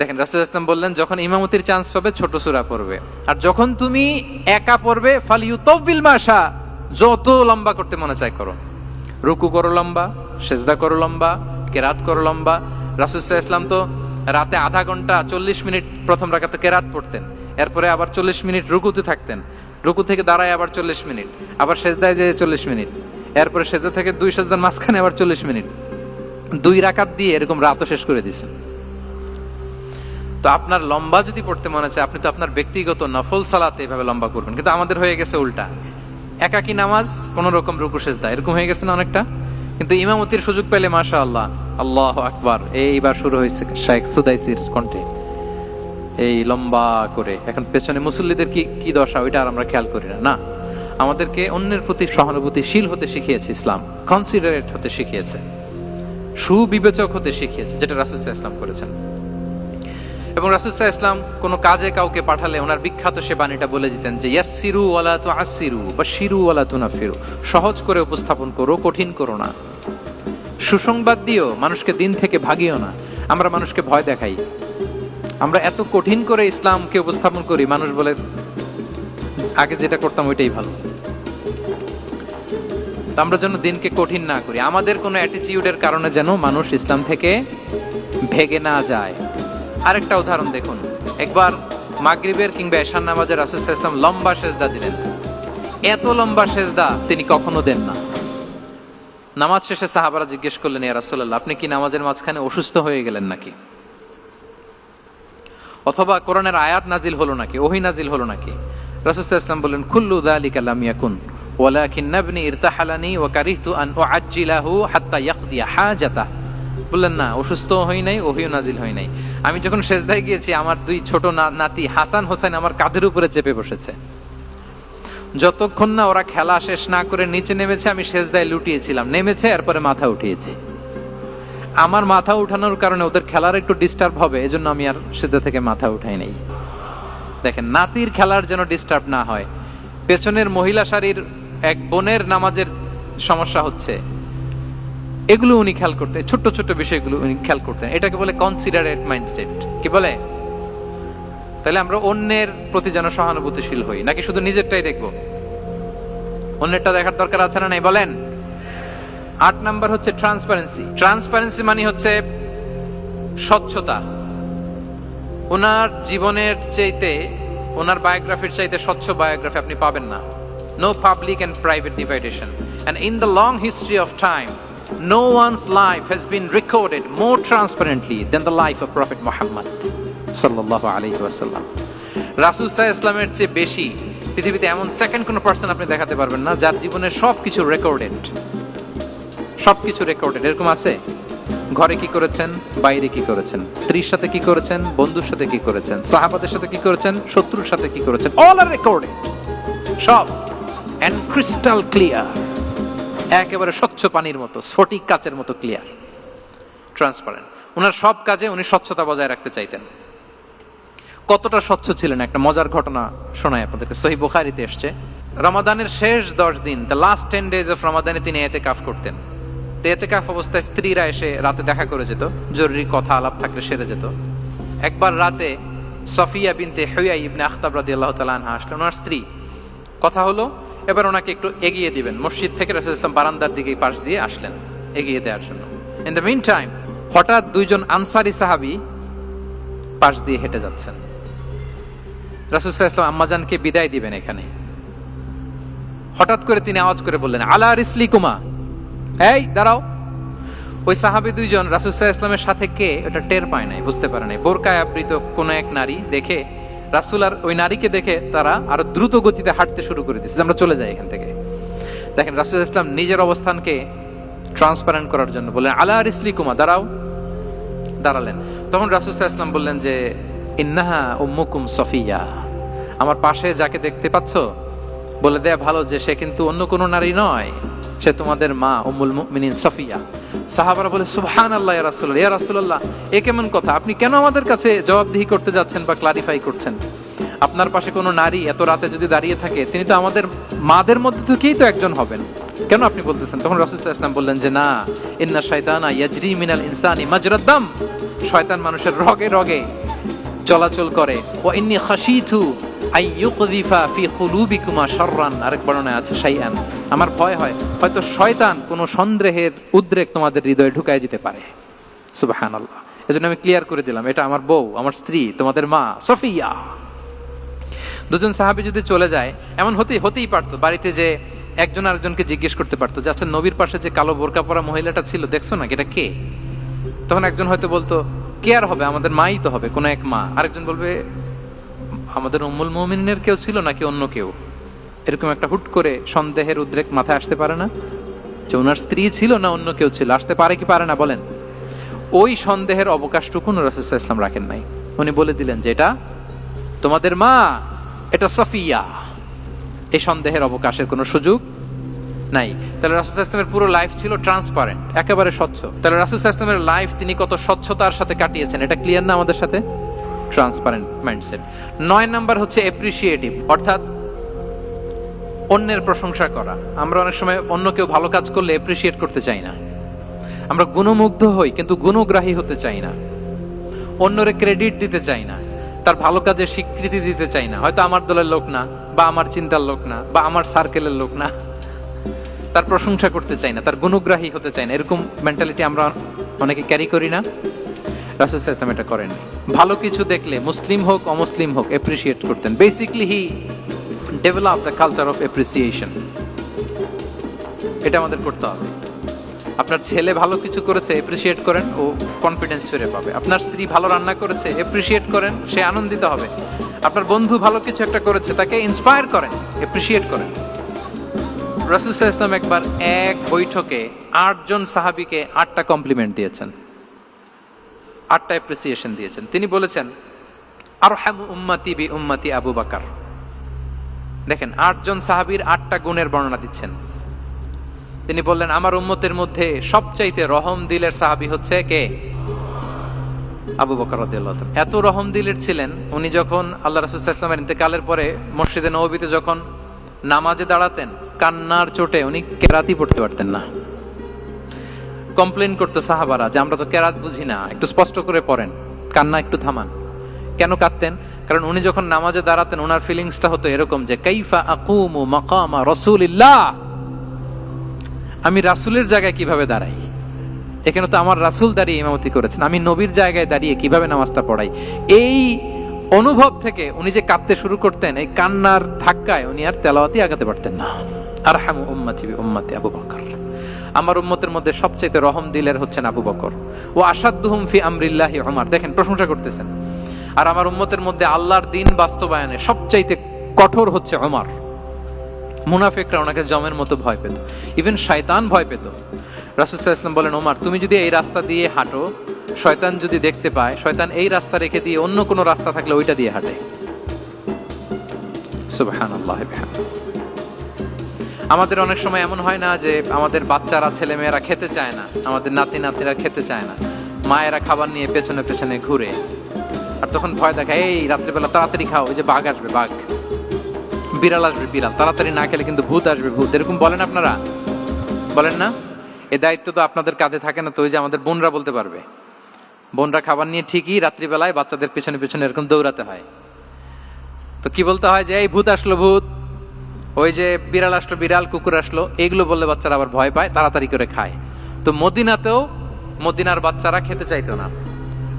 দেখেন, রাসুল ইসলাম বললেন, যখন ইমামতির চান্স পাবে, ছোট সুরা পড়বে। আর যখন তুমি একা পড়বে ফাল ইউতবিল মাসা যত লম্বা করতে মনে চায় করো। রুকু করো লম্বা, সেজদা করো লম্বা, কেরাত করো লম্বা। রাসুল ইসলাম তো রাতে আধা ঘণ্টা চল্লিশ মিনিট প্রথম রাখাতে কেরাত পড়তেন। এরপরে আবার চল্লিশ মিনিট রুকুতে থাকতেন। রুকু থেকে দাঁড়ায় আবার চল্লিশ মিনিট, আবার সেজদায় যে চল্লিশ মিনিট। এরপরে সেজদা থেকে দুই সেজদার মাঝখানে আবার চল্লিশ মিনিট। দুই রাকাত দিয়ে এরকম রাতও শেষ করে দিছেন তো আপনার লম্বা যদি পড়তে মনে চায়, আপনি তো আপনার ব্যক্তিগত নফল সালাতে এভাবে লম্বা করবেন। কিন্তু আমাদের হয়ে গেছে উল্টা। একাকি নামাজ, কোন রকম রুকু, সেজদা, এরকম হয়ে গেছে না অনেকটা? কিন্তু ইমামতির সুযোগ পেলে মাশা আল্লাহ আল্লাহ আকবার। এইবার শুরু হয়েছে শেখ সুদাইসির কণ্ঠে। এই লম্বা করে। এখন পেছনে মুসল্লিদের কি কি দশা? ওইটা আর আমরা খেয়াল করি না। না, আমাদেরকে অন্যের প্রতি সহানুভূতিশীল হতে শিখিয়েছে ইসলাম। কনসিডারেট হতে শিখিয়েছে। সুবিবেচক হতে শিখিয়েছে, যেটা রাসুসাহ ইসলাম করেছেন। এবং রাসুসাহ ইসলাম কোনো কাজে কাউকে পাঠালে ওনার বিখ্যাত সে বাণীটা বলে দিতেন যে ইয়াসিরু ওয়ালা তু আসিরু বা শিরু ওয়ালা না নাফিরু সহজ করে উপস্থাপন করো, কঠিন করো না। সুসংবাদ দিও, মানুষকে দিন থেকে ভাগিও না। আমরা মানুষকে ভয় দেখাই। আমরা এত কঠিন করে ইসলামকে উপস্থাপন করি, মানুষ বলে, আগে যেটা করতাম ওইটাই ভালো। তো আমরা যেন দিনকে কঠিন না করি। আমাদের কোনো অ্যাটিচিউডের কারণে যেন মানুষ ইসলাম থেকে ভেগে না যায়। আরেকটা উদাহরণ দেখুন। একবার মাগরিবের কিংবা এশান নামাজের রাসুল ইসলাম লম্বা সেজদা দিলেন। এত লম্বা সেজদা তিনি কখনো দেন না। নামাজ শেষে সাহাবারা জিজ্ঞেস করলেন, ইয়া রাসূলুল্লাহ, আপনি কি নামাজের মাঝখানে অসুস্থ হয়ে গেলেন নাকি? অথবা কোরআনের আয়াত নাজিল হলো নাকি, ওহি নাজিল হলো নাকি? রাসূল ইসলাম বললেন কুল্লু যালিকা লাম ইয়াকুন, ওয়ালাকিন নাবনি ইরতাহালানি ওয়া কারিহতু আন উআজ্জিলাহু হাত্তা ইয়াকদিয়া হাজাতা বললেন, না অসুস্থ হই নাই, ওহিও নাজিল হই নাই। আমি যখন সেজদায় গিয়েছি, আমার দুই ছোট নাতি হাসান হোসেন আমার কাঁধের উপরে চেপে বসেছে। যতক্ষণ না ওরা খেলা শেষ না করে নিচে নেমেছে, আমি সেজদায় লুটিয়েছিলাম। নেমেছে, এরপরে মাথা উঠিয়েছি। আমার মাথা উঠানোর কারণে ওদের খেলার একটু ডিস্টার্ব হবে, এজন্য আমি আর সেজদা থেকে মাথা উঠাই নাই। দেখেন, নাতির খেলার যেন ডিস্টার্ব না হয়। পেছনের মহিলা সারির এক বোনের নামাজের সমস্যা হচ্ছে। এগুলো উনি খেয়াল করতেন ছোট্ট ছোট্ট বিষয়গুলো উনি খেয়াল করতেন। এটাকে বলে কনসিডারেট মাইন্ডসেট কি বলে? তাহলে আমরা অন্যের প্রতি যেন সহানুভূতিশীল হই, নাকি শুধু নিজেরটাই দেখব? অন্যেরটা দেখার দরকার আছে না নাই? বলেন। আট নাম্বার হচ্ছে ট্রান্সপারেন্সি ট্রান্সপারেন্সি মানে হচ্ছে স্বচ্ছতা। ওনার জীবনের চাইতে, ওনার বায়োগ্রাফির চাইতে স্বচ্ছ বায়োগ্রাফি আপনি পাবেন না। No public and private dividation and in the long history of time once life has been recorded more transparently than the life of prophet Muhammad সাল্লাহ আলী ওয়াসাল্লাম রাসুল সাহ ইসলামের চেয়ে বেশি পৃথিবীতে এমন সেকেন্ড কোনো পার্সন আপনি দেখাতে পারবেন না যার জীবনের সব কিছু রেকর্ডেড সবকিছু রেকর্ডেড এরকম আছে? ঘরে কি করেছেন? বাইরে কি করেছেন? স্ত্রীর সাথে কি করেছেন? বন্ধুর সাথে কি করেছেন? সাহাবাদের সাথে কি করেছেন? শত্রুর সাথে কি করেছেন? অল আর রেকর্ডেড সব। অ্যান্ড ক্রিস্টাল ক্লিয়ার একেবারে স্বচ্ছ পানির মতো, স্ফটিক কাচের মতো ক্লিয়ার ট্রান্সপারেন্ট ওনার সব কাজে উনি স্বচ্ছতা বজায় রাখতে চাইতেন। কতটা স্বচ্ছ ছিলেন একটা মজার ঘটনা শোনায় আপনাদেরকে। সহি বুখারিতে এসছে, রমাদানের শেষ দশ দিন the last ten days of রমাদানে তিনি এতে কাফ করতেন। তো এতে কাফ অবস্থায় স্ত্রীরা এসে রাতে দেখা করে যেত, জরুরি কথা আলাপ থাকলে সেরে যেত। একবার রাতে সফিয়া বিনতে হইয়া ইবনে আখতাব রাদি আল্লাহ তালা আনহা আসলেন। ওনার স্ত্রী, কথা হলো এবার ওনাকে একটু এগিয়ে দিবেন। মসজিদ থেকে রসুল ইসলাম বারান্দার দিকে পাশ দিয়ে আসলেন, এগিয়ে দেওয়ার জন্য। ইন দ্য মিন টাইম হঠাৎ দুইজন আনসারি সাহাবি পাশ দিয়ে হেঁটে যাচ্ছেন। রাসুল ইসলাম আম্মাজানকে বিদায় দিবেন এখানে। হঠাৎ করে তিনি আওয়াজ করে বললেন, আলা রিসলি কুমা এই, দাঁড়াও। ওই সাহাবি দুইজন রাসুল ইসলামের সাথে কে? ওটা টের পায় নাই, বুঝতে পারে নাই। বোরকায় আবৃত কোন এক নারী দেখে রাসুল আর ওই নারীকে দেখে তারা আরও দ্রুত গতিতে হাঁটতে শুরু করে দিচ্ছে আমরা চলে যাই এখান থেকে। দেখেন রাসুল ইসলাম নিজের অবস্থানকে ট্রান্সপারেন্ট করার জন্য বললেন, আলা আর রিসলি কুমা দাঁড়াও। দাঁড়ালেন। তখন রাসুল ইসলাম বললেন যে, ইন্নাহা উম্মুকুম সফিয়া। আমার পাশে যাকে দেখতে পাচ্ছ, বলে দেয়া ভালো যে সে কিন্তু অন্য কোনো নারী নয়। সে তোমাদের মা, উম্মুল মুমিনিন সফিয়া। সাহাবারা বলে সুবহান আল্লাহ ইয়া রাসূলুল্লাহ ইয়া রাসূলুল্লাহ, এ কেমন কথা? আপনি কেন আমাদের কাছে জবাবদিহি করতে যাচ্ছেন বা ক্লারিফাই করছেন? আপনার পাশে কোনো নারী এত রাতে যদি দাঁড়িয়ে থাকে, তিনি তো আমাদের মাদের মধ্যে থেকেই তো একজন হবেন। কেন আপনি বলতেছেন? তখন রাসূল ইসলাম বললেন যে, না, ইন্না শাইতানা ইয়াজরি মিনাল ইনসানি মাজরাদ্দাম শয়তান মানুষের রগে রগে চলাচল করে। ও ইন্নি খাসিথু ফি আরেক আছে আমার ভয় হয়, হয়তো শয়তান কোনো সন্দেহের উদ্রেক তোমাদের হৃদয়ে ঢুকায় দিতে পারে। সুবহানাল্লাহ। এজন্য আমি ক্লিয়ার করে দিলাম, এটা আমার বউ, আমার স্ত্রী, তোমাদের মা, সফিয়া। দুজন সাহাবী যদি চলে যায়, এমন হতেই হতেই পারতো, বাড়িতে যে একজন আরেকজনকে জিজ্ঞেস করতে পারতো যে আচ্ছা নবীর পাশে যে কালো বোরকা পরা মহিলাটা ছিল, দেখছ না এটা কে? তখন একজন হয়তো বলতো, কে আর হবে? আমাদের মাই তো হবে, কোনো এক মা। আরেকজন বলবে আমাদের উম্মুল মুমিনের কেউ ছিল নাকি অন্য কেউ? এরকম একটা হুট করে সন্দেহের উদ্রেক মাথায় আসতে পারে না? যে ওনার স্ত্রী ছিল না অন্য কেউ ছিল, আসতে পারে কি পারে না বলেন। ওই সন্দেহের অবকাশটুকু রসুল্লাহ ইসলাম রাখেন নাই। উনি বলে দিলেন যে এটা তোমাদের মা, এটা সফিয়া। এই সন্দেহের অবকাশের কোনো সুযোগ নাই। তাহলে রাসুল ইসলামের পুরো লাইফ ছিল ট্রান্সপারেন্ট একেবারে স্বচ্ছ। তাহলে রাসুল ইসলামের লাইফ তিনি কত স্বচ্ছতার সাথে কাটিয়েছেন, এটা ক্লিয়ার না আমাদের সাথে? ট্রান্সপারেন্ট মাইন্ডসেট নয় নাম্বার হচ্ছে এপ্রিসিয়েটিভ অর্থাৎ অন্যের প্রশংসা করা। আমরা অনেক সময় অন্য কেউ ভালো কাজ করলে এপ্রিসিয়েট করতে চাই না। আমরা গুণমুগ্ধ হই, কিন্তু গুণগ্রাহী হতে চাই না। অন্যরে ক্রেডিট দিতে চাই না। তার ভালো কাজের স্বীকৃতি দিতে চাই না। হয়তো আমার দলের লোক না, বা আমার চিন্তার লোক না, বা আমার সার্কেলের লোক না। তার প্রশংসা করতে চাই না, তার গুণগ্রাহী হতে চাই না। এরকম মেন্টালিটি আমরা অনেকে ক্যারি করি না। রাসুল ইসলাম এটা করেন। ভালো কিছু দেখলে মুসলিম হোক, অমুসলিম হোক এপ্রিসিয়েট করতেন। Basically he develop the culture of appreciation এটা আমাদের করতে হবে। আপনার ছেলে ভালো কিছু করেছে এপ্রিসিয়েট করেন, ও কনফিডেন্স ফিরে পাবে। আপনার স্ত্রী ভালো রান্না করেছে এপ্রিসিয়েট করেন, সে আনন্দিত হবে। আপনার বন্ধু ভালো কিছু একটা করেছে, তাকে ইন্সপায়ার করেন এপ্রিসিয়েট করেন। রসুল ইসলাম একবার এক বৈঠকে আটজন সাহাবিকে আটটা কমপ্লিমেন্ট দিয়েছেন। আটটা অ্যাপ্রিসিয়েশন দিয়েছেন। তিনি বলেছেন আর হ্যামু উম্মাতি বি উম্মাতি আবু বাকার। দেখেন, আটজন সাহাবীর আটটা গুণের বর্ণনা দিচ্ছেন। তিনি বললেন, আমার উম্মতের মধ্যে সবচাইতে রহম দিলের সাহাবি হচ্ছে কে? আবু বকর এত রহম দিলের ছিলেন, উনি যখন আল্লাহ রাসূল সাল্লাল্লাহু ইন্তেকালের পরে মসজিদে নববীতে যখন নামাজে দাঁড়াতেন, কান্নার চোটে উনি কেরাতি পড়তে পারতেন না। কমপ্লেন করতো সাহাবারা যে আমরা তো কেরাত বুঝি না, একটু স্পষ্ট করে পড়েন, কান্না একটু থামান। কেন কাঁদতেন? কারণ উনি যখন নামাজে দাঁড়াতেন, ওনার ফিলিংসটা হতো এরকম যে, কাইফা আকুমু মাকামা রাসূলিল্লাহ? আমি রাসূলের জায়গায় কীভাবে দাঁড়াই? এখানে তো আমার রাসূল দাঁড়িয়ে ইমামতি করেছেন, আমি নবীর জায়গায় দাঁড়িয়ে কীভাবে নামাজটা পড়াই? এই অনুভব থেকে উনি যে কাঁদতে শুরু করতেন, এই কান্নার ধাক্কায় উনি আর তেলাওয়াতি আগাতে পারতেন না। আর হামু উম্মাতি উম্মাতি আবু বকর। আমার উম্মতের মধ্যে সবচাইতে রহম দিলের হচ্ছেন আবু বকর। ও আসাদুহুম ফি আমরিল্লাহি ওমর দেখেন, প্রশংসা করতেছেন। আর আমার উম্মতের মধ্যে আল্লাহর দিন বাস্তবায়নে সবচাইতে কঠোর হচ্ছে ওমর মুনাফিকরা ওনাকে জমের মতো ভয় পেত। ইভেন শয়তান ভয় পেত। রাসুসাহ বলেন ওমার তুমি যদি এই রাস্তা দিয়ে হাঁটো, শয়তান যদি দেখতে পায়, শয়তান এই রাস্তা রেখে দিয়ে অন্য কোনো রাস্তা থাকলে ওইটা দিয়ে হাঁটে। সুবহানাল্লাহ, বিহামদিহি। আমাদের অনেক সময় এমন হয় না যে আমাদের বাচ্চারা ছেলে মেয়েরা খেতে চায় না। আমাদের নাতি নাতিরা খেতে চায় না। মায়েরা খাবার নিয়ে পেছনে পেছনে ঘুরে। আর তখন ভয় দেখা এই, রাত্রিবেলা তাড়াতাড়ি খাও, ওই যে বাঘ আসবে, বাঘ। বিড়াল আসবে, বিড়াল। তাড়াতাড়ি না খেলে কিন্তু ভূত আসবে, ভূত। এরকম বলেন আপনারা? বলেন না? এ দায়িত্ব তো আপনাদের কাঁধে থাকে না, তো ওই যে আমাদের বোনরা বলতে পারবে। বোনরা খাবার নিয়ে ঠিকই রাত্রিবেলায় বাচ্চাদের পেছনে পেছনে এরকম দৌড়াতে হয়। তো কি বলতে হয় যে, এই, ভূত আসলো, ভূত। ওই যে বিড়াল আসলো, বিড়াল কুকুর আসলো, এগুলো বললে বাচ্চারা আবার ভয় পায়, তাড়াতাড়ি করে খায়। তো মদিনাতেও মদিনার বাচ্চারা খেতে চাইতো না।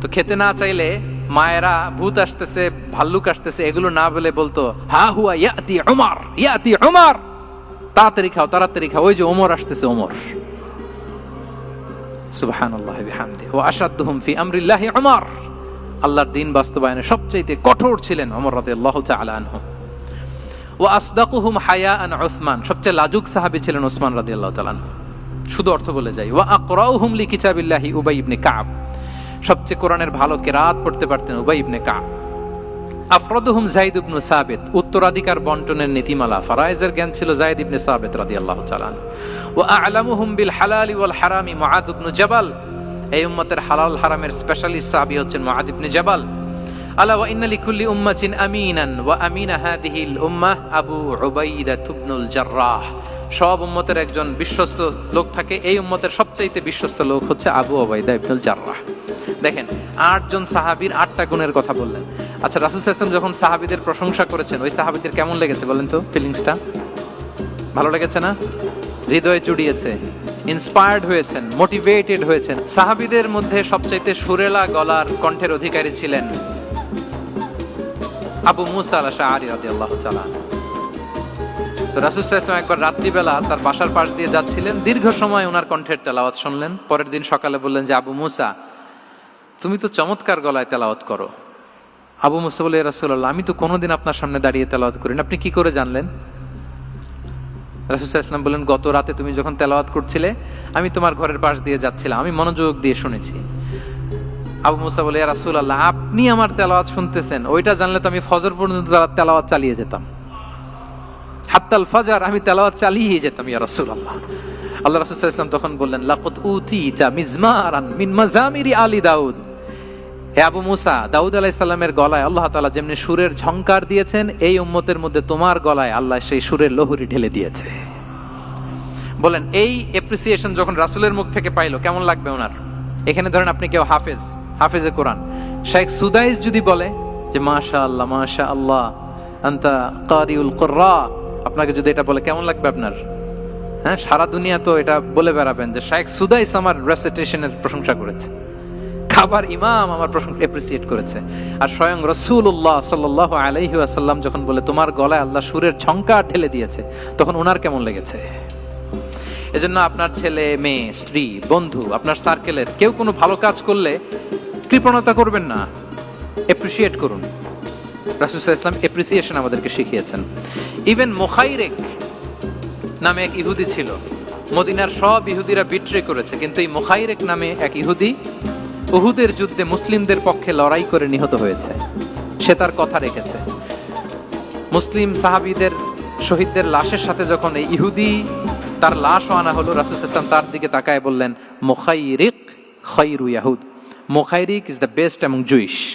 তো খেতে না চাইলে মায়েরা ভূত আসতেছে, ভাল্লুক আসতেছে, এগুলো না বলে বলতো, হা হুয়া ইয়াতি উমর ইয়াতি উমর, তাড়াতাড়ি খাও তাড়াতাড়ি খাও। ওই যে ওমর আসতেছে ওমর সুবহানাল্লাহি বিহামদিহি ওয়া আশাদ্দুহুম ফি আমরিল্লাহি উমর। আল্লাহর দিন বাস্তবায়নে সবচেয়ে কঠোর ছিলেন ওমর রাদিয়াল্লাহু তাআলা আনহু। ও আসদাকুহুম হায়া আন উসমান। সবচেয়ে লাজুক সাহাবী ছিলেন ওসমান রাদিয়াল্লাহু তাআলা আনহু। শুধু অর্থ বলে যাই ওয়া আকরাউহুম লি কিতাবিল্লাহি উবাই ইবনে কাব সবচেয়ে কোরআনের ভালো কেরাত পড়তে পারতেন উবাই ইবনে কাব আফরাদুহুম জাইদ ইবনু সাবিত, উত্তরাধিকার বন্টনের নীতিমালা ফারাইজের জ্ঞান ছিল জাইদ ইবনে সাবিত রাদিয়াল্লাহু তাআলা। ওয়া আ'লামুহুম বিল হালালি ওয়াল হারামি মুআদ ইবনু জাবাল। এই উম্মতের হালাল হারামের স্পেশালিস্ট সাহাবী হচ্ছেন মুআদ ইবনে জাবাল। আলা ওয়া ইন্না লিকুল্লি উম্মাতিন আমিনান ওয়া আমিনা হাদিহিল উম্মাহ আবু উবাইদা ইবনুল জাররাহ। সব উম্মতের একজন বিশ্বস্ত লোক থাকে, এই উম্মতের সবচাইতে বিশ্বস্ত লোক হচ্ছে আবু ওবাইদা ইবনুল জাররাহ। দেখেন আটজন সাহাবীর আটটা গুণের কথা বললেন। আচ্ছা রাসুল ইসলাম যখন সাহাবীদের প্রশংসা করেছেন, ওই সাহাবীদের কেমন লেগেছে বলেন তো ফিলিংসটা ভালো লেগেছে না? হৃদয়ে জুড়িয়েছে ইন্সপায়ার্ড হয়েছেন মোটিভেটেড হয়েছেন। সাহাবীদের মধ্যে সবচাইতে সুরেলা গলার কণ্ঠের অধিকারী ছিলেন আবু মুসা আল শাহরি রাদিয়াল্লাহু তাআলা তো রাসূল সাল্লাল্লাহু আলাইহি ওয়াসাল্লাম একবার রাত্রিবেলা তার বাসার পাশ দিয়ে যাচ্ছিলেন। দীর্ঘ সময় ওনার কণ্ঠের তেলাওয়াত শুনলেন। পরের দিন সকালে বললেন যে, আবু মুসা, তুমি তো চমৎকার গলায় তেলাওয়াত করো। আবু মুসা বলে রাসূলুল্লাহ, আমি তো কোনোদিন আপনার সামনে দাঁড়িয়ে তেলাওয়াত করিনি। আপনি কি করে জানলেন? আলাইহি ওয়াসাল্লাম বললেন, গত রাতে তুমি যখন তেলাওয়াত করছিলে, আমি তোমার ঘরের পাশ দিয়ে যাচ্ছিলাম। আমি মনোযোগ দিয়ে শুনেছি। আবু মুসা বলে রাসুল আল্লাহ আপনি আমার তেলাওয়াত শুনতেছেন। ওইটা জানলে তো আমি ফজর পর্যন্ত তেলাওয়াত চালিয়ে যেতাম। হাত্তাল ফাজার, আমি তেলাওয়াত চালিয়ে যেতাম, ইয়া রাসূল আল্লাহ আল্লাহ রাসূল ওয়াসাল্লাম তখন বললেন, লাকাদ উতিতা মিজমারান মিন মাজামিরি আলী দাউদ। হে আবু মুসা, দাউদ আলাইহিস সালামের গলায় আল্লাহ তাআলা যেমনি সুরের ঝংকার দিয়েছেন, এই উম্মতের মধ্যে তোমার গলায় আল্লাহ সেই সুরের লহরি ঢেলে দিয়েছে। বলেন, এই এপ্রিসিয়েশন যখন রাসূলের মুখ থেকে পাইলো, কেমন লাগবে ওনার? এখানে ধরেন আপনি কেউ হাফেজ হাফেজে কোরআন। শেখ সুদাইস যদি বলে যে মাশা আল্লাহ মাশা আল্লাহ আন্তা কারিউল কুররা আপনাকে যদি এটা বলে, কেমন লাগবে আপনার? হ্যাঁ সারা দুনিয়া তো এটা বলে বেড়াবেন যে শেখ সুদাইস আমার রেসিটেশনের প্রশংসা করেছে। খাবার ইমাম আমার প্রশংসা এপ্রিসিয়েট করেছে। আর স্বয়ং রসুল্লাহ সাল্লাহ আলাইহি আসাল্লাম যখন বলে, তোমার গলায় আল্লাহ সুরের ঝঙ্কার ঢেলে দিয়েছে তখন ওনার কেমন লেগেছে? এজন্য আপনার ছেলে, মেয়ে, স্ত্রী, বন্ধু, আপনার সার্কেলের কেউ কোনো ভালো কাজ করলে কৃপণতা করবেন না। এপ্রিসিয়েট করুন। রাসুসাহ ইসলাম এপ্রিসিয়েশন আমাদেরকে শিখিয়েছেন। ইভেন মোখাইরেক নামে এক ইহুদি ছিল। মদিনার সব ইহুদিরা বিট্রে করেছে, কিন্তু এই মোখাইরেক নামে এক ইহুদি উহুদের যুদ্ধে মুসলিমদের পক্ষে লড়াই করে নিহত হয়েছে। সে তার কথা রেখেছে। মুসলিম সাহাবীদের শহীদদের লাশের সাথে যখন এই ইহুদি তার লাশও আনা হলো রাসুস ইসলাম তার দিকে তাকায় বললেন, মোখাইরিক খৈরু ইয়াহুদ। মোখাইরিক ইজ দ্য বেস্ট এবং জুইশ